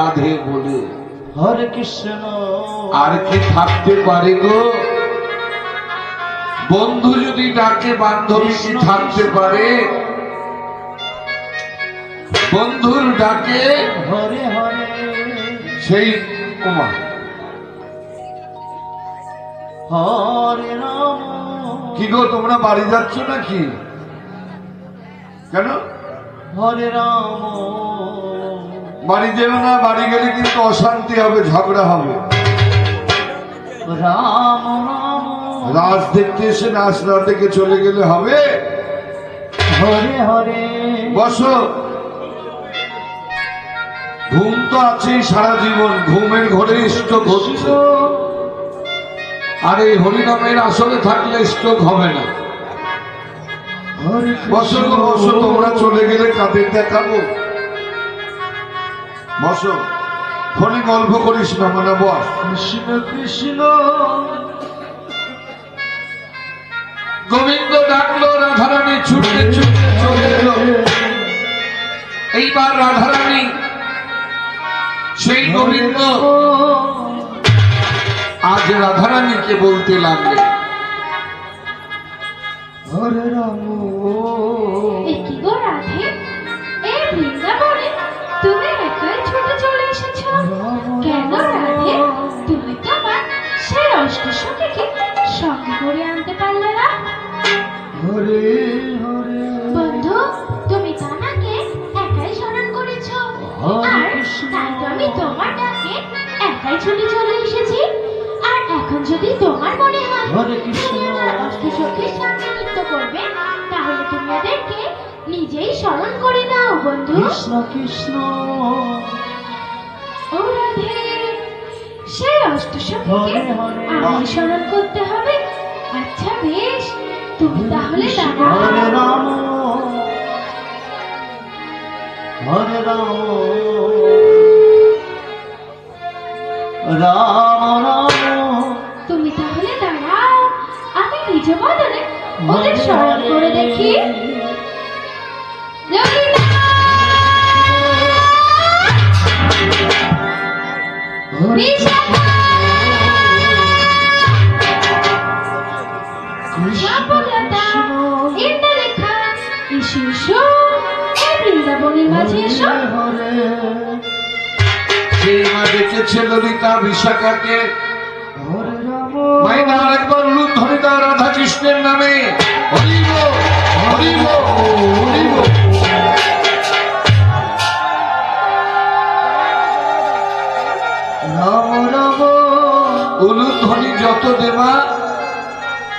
রাধে বলে। হরে কৃষ্ণ। আর কি থাকতে পারে গো। বন্ধু যদি ডাকে বান্ধবী কি থাকতে পারে। বন্ধুর ডাকে। হরে হরে। সেই উমা। হরে রাম। কি গো তোমরা বাড়ি যাচ্ছ নাকি? কেন? হরে রাম। বাড়ি যেও না বাড়ি গেলে কিন্তু অশান্তি হবে ঝগড়া হবে। রাম রাম। রাজ দেখতে এসে নাচ না দেখে চলে গেলে হবে। হরে হরে। বসো। ঘুম তো আছেই সারা জীবন ঘুমের ঘরে স্ট্রোক হচ্ছে আর এই হরিনামের আসলে থাকলে স্ট্রোক হবে না। হরে বসো বসো তোমরা চলে গেলে কাদের দেখাবো। বসো ফোনে গল্প করিস না মানে বস। কৃষ্ণ কৃষ্ণ। গোবিন্দ ডাকলো রাধারানী ছুটতে ছুটতে চলে এলো। এইবার রাধারানী সেই গোবিন্দ। আজ রাধারানীকে বলতে লাগলেন হরে রাম অষ্টসখীকে সঙ্গে করে আনতে পারলে না? হরে হরে। বন্ধু তুমি তানাকে একাই স্মরণ করেছ। আর তাই তো আমি তোমার ডাকে একাই ছুটে চলে এসেছি। আর এখন যদি তোমার মনে হয়। তুমি আমার অষ্টসখীর সামনে নৃত্য করবে তাহলে তুমি ওদেরকে নিজেই স্মরণ করে নাও বন্ধু। কৃষ্ণ কৃষ্ণ। আমি স্মরণ করতে হবে? আচ্ছা বেশ তুমি তাহলে হরে দাঁড়াও। রাম। হরে রাম। রাম রাম। তুমি তাহলে দাঁড়াও আমি নিজ বদলে ওদের স্মরণ করে দেখি। ললিতা! এসো, এসো। এই বৃন্দাবনের মাঝে এসো। সেই মা ডেকেছে ললিতা বিশাখাকে মাইনা আরেকবার লুট ধরে দাও রাধা কৃষ্ণের নামে হরিব হরিব হরিব। রাম রাম। উলুধ্বনি যত দেবা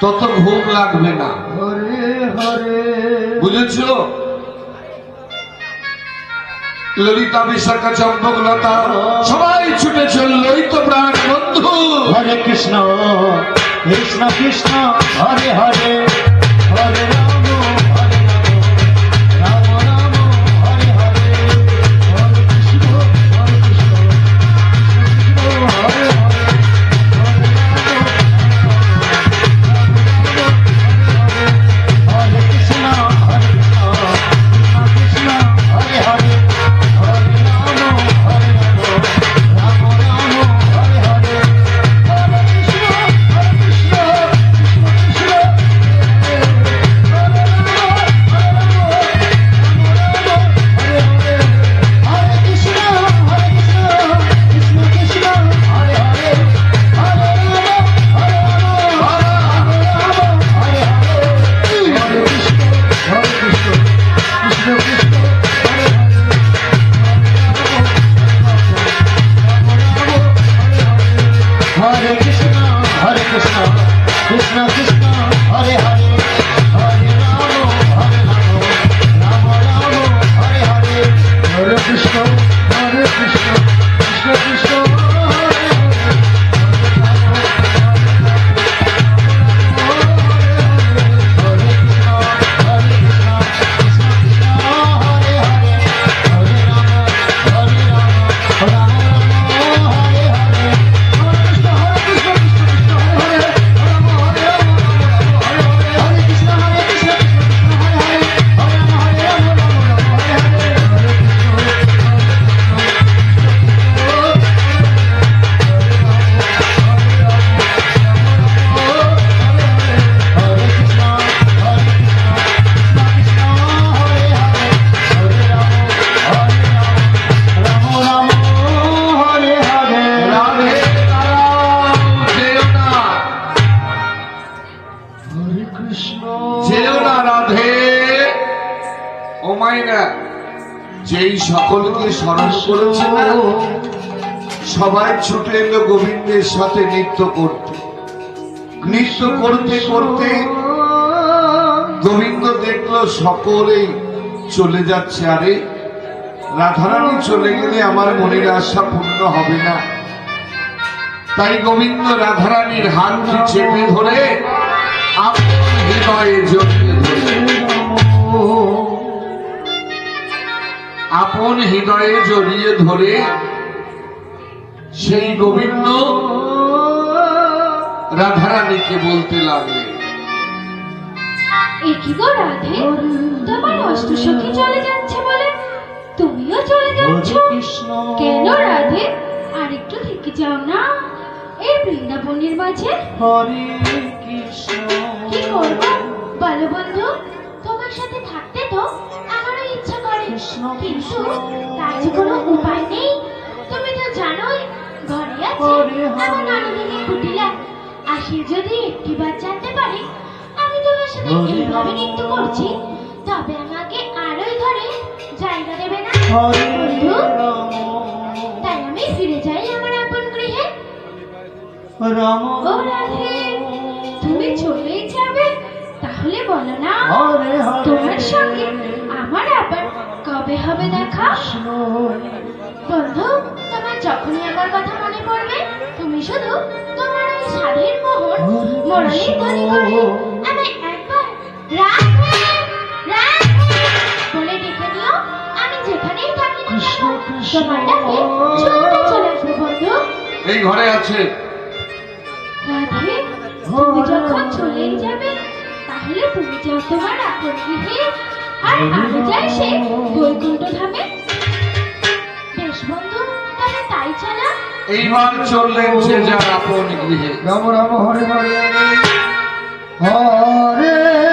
তত ঘুম লাগবে না। হরে হরে। বুঝেছ ললিতা বিশাখা চম্পক লতা সবাই ছুটে লোহিত প্রাণ বন্ধু। হরে কৃষ্ণ কৃষ্ণ কৃষ্ণ, হরে হরে হরে রাম। যেই সকলকে স্মরণ করেছে, সবাই ছুটে এলো গোবিন্দের সাথে নৃত্য করতে। নৃত্য করতে করতে গোবিন্দ দেখল সকলেই চলে যাচ্ছে। আরে, রাধারানী চলে গেলে আমার মনের আশা পূর্ণ হবে না। তাই গোবিন্দ রাধারানীর হাতটি চেপে ধরে আপন হৃদয়ে জড়িয়ে আপন হৃদয়ে জড়িয়ে ধরে সেই গোবিন্দ রাধারানীকে বলতে লাগলেন এ গো রাধে? তোমার অষ্টসখী চলে যাচ্ছে বলে তুমিও চলে যাচ্ছ। কেন রাধে? আর একটু থেকে যাও না। এই বৃন্দাবনের মাঝে। কৃষ্ণ। কি করব? বলো বন্ধু তোমার সাথে থাকতে তো করে কিন্তু তার যে কোনো উপায় নেই। তুমি তো জানোই ঘরে আছে আমার ননদিনী কুটিলা। আর সে যদি একটিবার জানতে পারে আমি তোমার সাথে এইভাবে নৃত্য করছি। তবে আমাকে আরোই ঘরে জায়গা দেবে না। বন্ধু তাই আমি ফিরে যাই আমার আপন গৃহে। রাম। ও রাধে তুমি চলেই যাবে তাহলে বলো না তোমার সঙ্গে কবে হবে দেখা? বন্ধু তোমার যখনই আমার কথা মনে পড়বে তুমি শুধু তোমার ওই স্বাধীন মোহন মরণের ধ্বনি করে আমি একবার বলে ডেকে নিও। আমি যেখানেই থাকি না কেন তোমার ডাকে ছুটে চলে আসব বন্ধু। এই ঘরে আছে। রাধে তুমি যখন চলেই যাবে তাহলে তুমি যাও তোমার আপন গৃহে আর আমি যাই সে বৈকুণ্ঠ ধামে বেশ বন্ধু তাহলে তাই চলা। এইবার চললেন সে যার আপন গৃহে। রাম রাম হরে হরে। হরে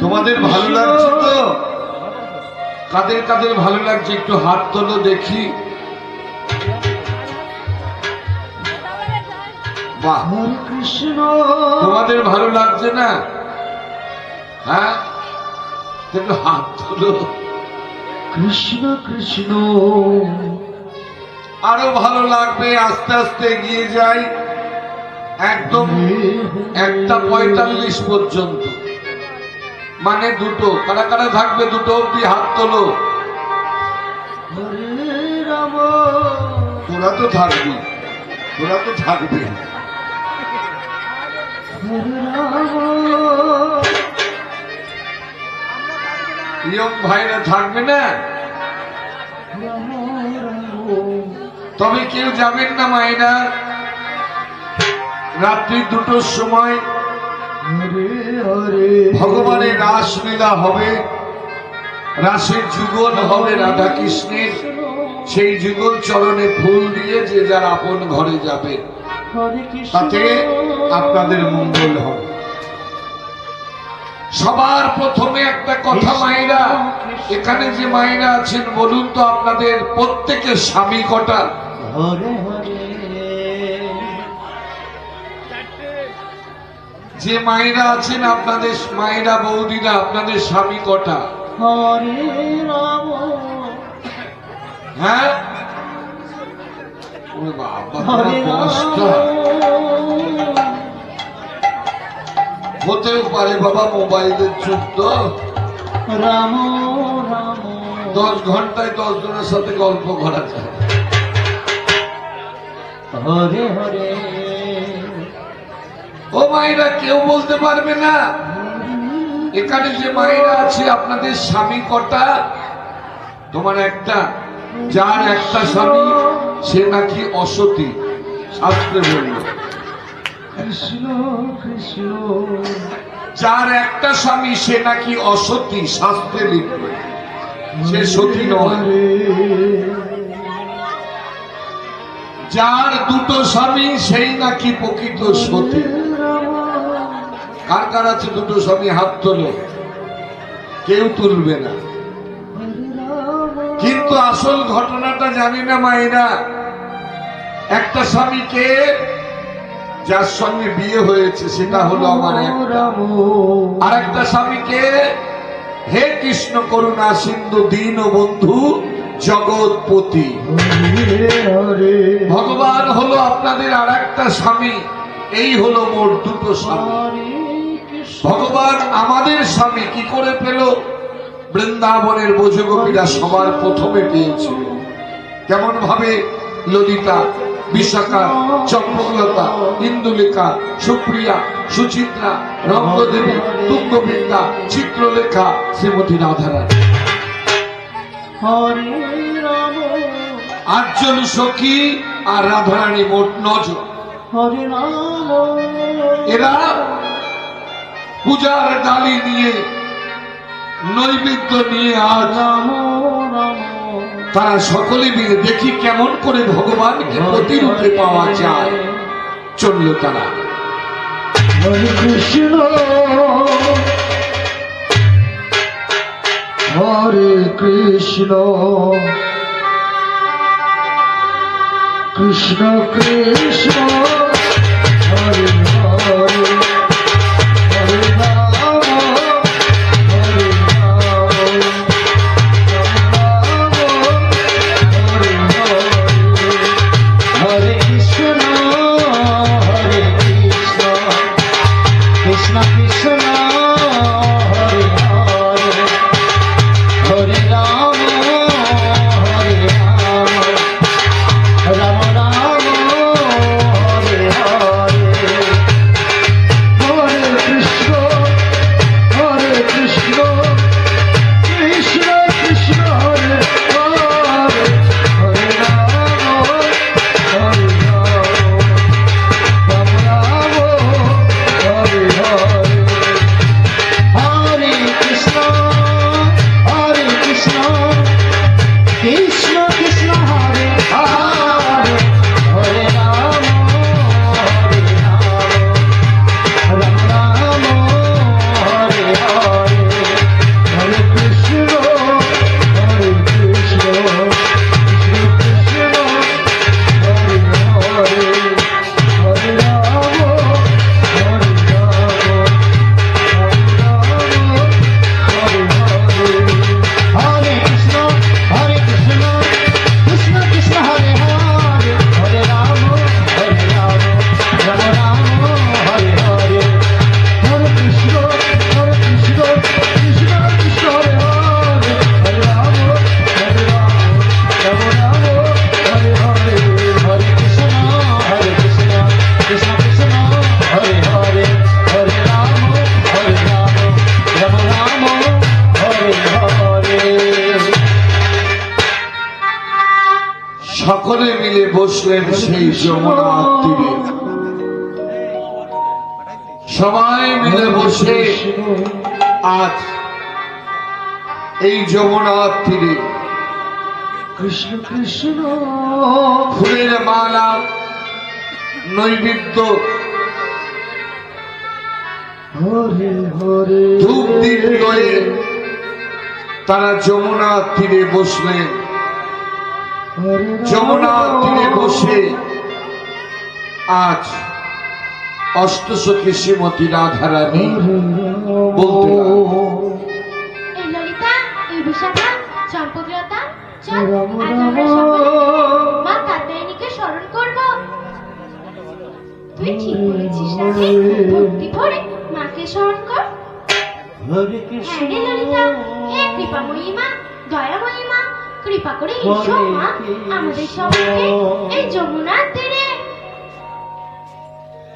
তোমাদের ভালো লাগছে তো? কাদের কাদের ভালো লাগছে? একটু হাত তোলো দেখি। কৃষ্ণ তোমাদের ভালো লাগছে না? হ্যাঁ? একটু হাত তোলো। কৃষ্ণ কৃষ্ণ। আরও ভালো লাগবে আস্তে আস্তে এগিয়ে যাই। একদম একটা পঁয়তাল্লিশ পর্যন্ত। মানে দুটো, কারা কারা থাকবে দুটো অব্দি হাত তোলো। তোরা তো থাকবি, তোরা তো থাকবি। ভাইরা থাকবে না? তবে কেউ যাবেন না মায়েরা। রাত্রি দুটোর সময় ভগবানের রাসলীলা হবে। রাসের যুগল হবে রাধা কৃষ্ণের। সেই যুগল চরণে ফুল দিয়ে যে যার আপন ঘরে যাবে তাতে আপনাদের মঙ্গল হবে। সবার প্রথমে একটা কথা মায়েরা এখানে যে মায়েরা আছেন বলুন তো আপনাদের প্রত্যেকের স্বামী কটা? যে মায়েরা আছেন আপনাদের মায়েরা বৌদিরা আপনাদের স্বামী কটা? হ্যাঁ? হতেও পারে বাবা মোবাইলের তো রাম রাম। দশ ঘন্টায় দশ জনের সাথে গল্প করা যায়। হরে হরে। ও মায়েরা কেউ বলতে পারবে না। এখানে যে মায়েরা আছে আপনাদের স্বামী কটা? তোমার একটা যার একটা স্বামী সে নাকি অসতী শাস্ত্রে বলল। কৃষ্ণ কৃষ্ণ। যার একটা স্বামী সে নাকি অসতী শাস্ত্রে লিখবে সে সতী নয়। যার দুটো স্বামী সেই নাকি প্রকৃত সতী। কার কার আছে দুটো স্বামী হাত তোলো? কেউ তুলবে না। কিন্তু আসল ঘটনাটা জানি না মায়েরা। একটা স্বামীকে যার সঙ্গে বিয়ে হয়েছে, সেটা হলো আমার আর একটা স্বামীকে হে কৃষ্ণ করুণা, সিন্ধু, দীন বন্ধু, জগৎপতি। ভগবান হলো আপনাদের আর একটা স্বামী। এই হলো মোট দুটো স্বামী। ভগবান আমাদের স্বামী কি করে পেল? বৃন্দাবনের বোঝগোপীরা সবার প্রথমে পেয়েছিল কেমন ভাবে ললিতা বিশাখা চম্পকলতা ইন্দুলেখা সুপ্রিয়া সুচিত্রা রঙ্গদেবী তুঙ্গবিদ্যা চিত্রলেখা শ্রীমতী রাধারানী। রাম। আটজন সখী আর রাধারানী মোট নজন। এরা পূজার ডালি নিয়ে, নৈবেদ্য নিয়ে আজ তারা সকলে মিলে দেখি কেমন করে ভগবানকে প্রতিরূপে পাওয়া যায়। চলল তারা। কৃষ্ণ, হরে কৃষ্ণ কৃষ্ণ কৃষ্ণ, হরে আজ এই যমুনা তীরে। কৃষ্ণ কৃষ্ণ। ফুলের মালা নৈবেদ্য হরে হরে। ধূপ দ্বীপ লয়ে তারা যমুনা তীরে বসলেন। হরে যমুনা তীরে বসে আজ অষ্টসখী শ্রীমতী বলতে তুই ঠিক বলেছিস রাধে ভক্তি ভরে মাকে স্মরণ কর। হরে হ্যাঁ কৃষ্ণ। রে ললিতা হে কৃপাময়ী মা দয়াময়ী মা কৃপা করে এসো মা আমাদের সবাইকে এই যমুনার তীরে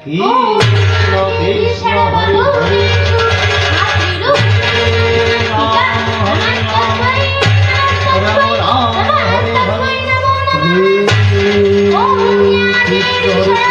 কৃষ্ণ কৃষ্ণ হরে হরে রাম রাম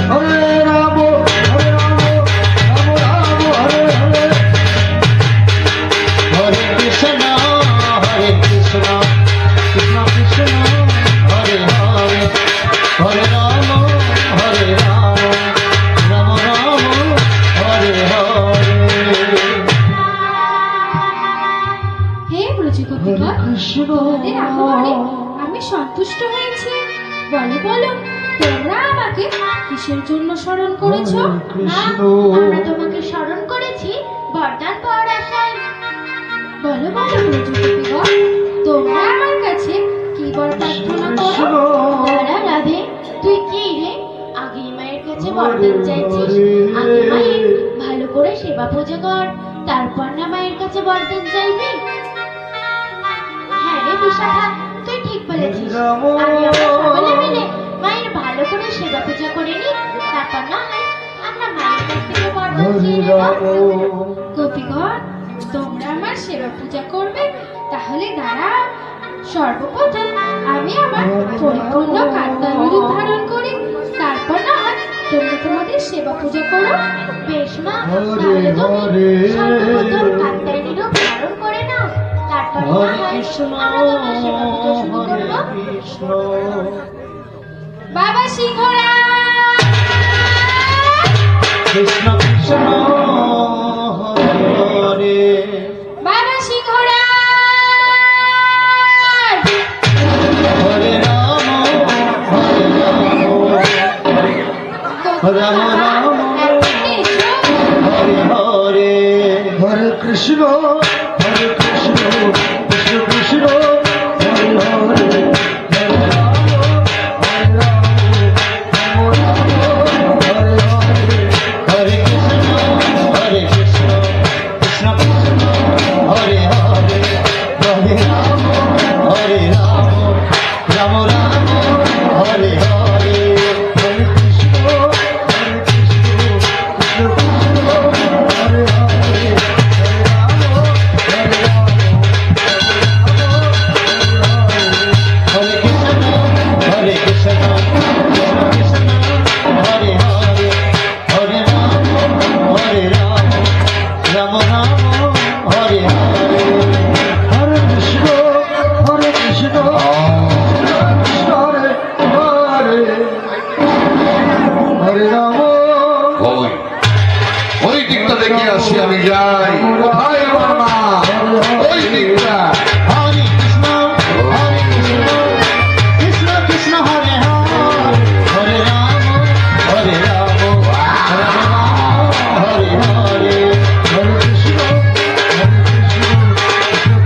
তোমরা আমাকে কিসের জন্য স্মরণ করেছ। আমরা তোমাকে স্মরণ করেছি বরদান পাওয়ার আশায়। বলো বলো তোমরা আমার কাছে কি বর প্রার্থনা করো? দাঁড়া রাধে তুই কি রে? আগে মায়ের কাছে বরদান চাইছিস। আগে মায়ের ভালো করে সেবা পূজা কর তারপর না মায়ের কাছে বরদান চাইবি? হ্যাঁ রে বিশাখা তুই ঠিক বলেছিস। আমি আমরা সকলে মিলে সেবা পূজা করে নি তারপর না হয় আমরা মায়ের কাছ থেকে বরদান হরে চেয়ে রাম নেব গোপীগণ তোমরা আমার সেবা পূজা করবে তাহলে দাঁড়াও সর্বপ্রথম আমি আমার পরিপূর্ণ কাত্তায়নী ধারণ করি তারপর না হয় তোমরা তোমাদের সেবা পূজা করো। বেশ মা তাহলে তুমি সর্বপ্রথম কাত্তায়নী ধারণ করে নাও। তারপর না হয় আমরা তোমার সেবা পূজা শুরু করব। কৃষ্ণ। বাবা সিংহরা কৃষ্ণ কৃষ্ণ বাবা সিংহরা রাম রাম হরে হরে হরে কৃষ্ণ